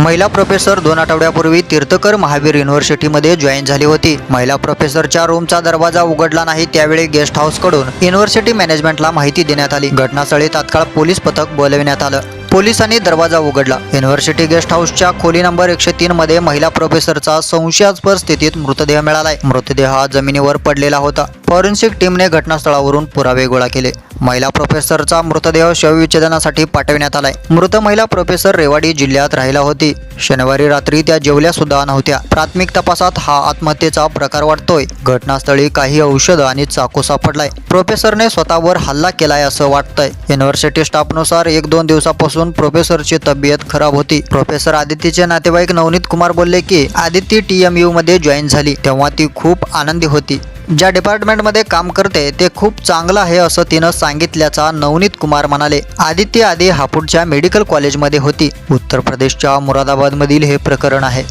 महिला प्रोफेसर दोन आठवड्यापूर्वी तीर्थकर महावीर युनिव्हर्सिटीमध्ये जॉईन झाली होती. महिला प्रोफेसरच्या रूमचा दरवाजा उघडला नाही त्यावेळी गेस्ट हाऊसकडून युनिव्हर्सिटी मॅनेजमेंटला माहिती देण्यात आली. घटनास्थळी तात्काळ पोलीस पथक बोलविण्यात आलं. पोलिसांनी दरवाजा उघडला. युनिव्हर्सिटी गेस्ट हाऊसच्या खोली नंबर एकशे तीन मध्ये महिला प्रोफेसरचा संशयास्पद स्थितीत मृतदेह मिळालाय. मृतदेह हा जमिनीवर पडलेला होता. फॉरेन्सिक टीमने घटनास्थळावरून पुरावे गोळा केले. महिला प्रोफेसरचा मृतदेह शवविच्छेदनासाठी पाठविण्यात आलाय. मृत महिला प्रोफेसर रेवाडी जिल्ह्यात राहिला होती. शनिवारी रात्री त्या जेवल्या सुद्धा नव्हत्या. प्राथमिक तपासात हा आत्महत्येचा प्रकार वाटतोय घटनास्थळी काही औषध आणि चाकू सापडलाय. प्रोफेसरने स्वतःवर हल्ला केलाय असं वाटतंय. युनिव्हर्सिटी स्टाफनुसार एक दोन दिवसापासून प्रोफेसरची तब्येत खराब होती. प्रोफेसर आदित्यचे नातेवाईक नवनीत कुमार बोलले की आदित्य टी एम यू मध्ये जॉईन झाली. तेव्हा ती खूप आनंदी होती. ज्या डिपार्टमेंटमध्ये काम करते ते खूप चांगलं आहे असं तिनं सांगितल्याचा नवनीत कुमार म्हणाले. आदित्य आधी हापूरच्या मेडिकल कॉलेजमध्ये होती. उत्तर प्रदेशच्या मुरादाबादमधील हे प्रकरण आहे.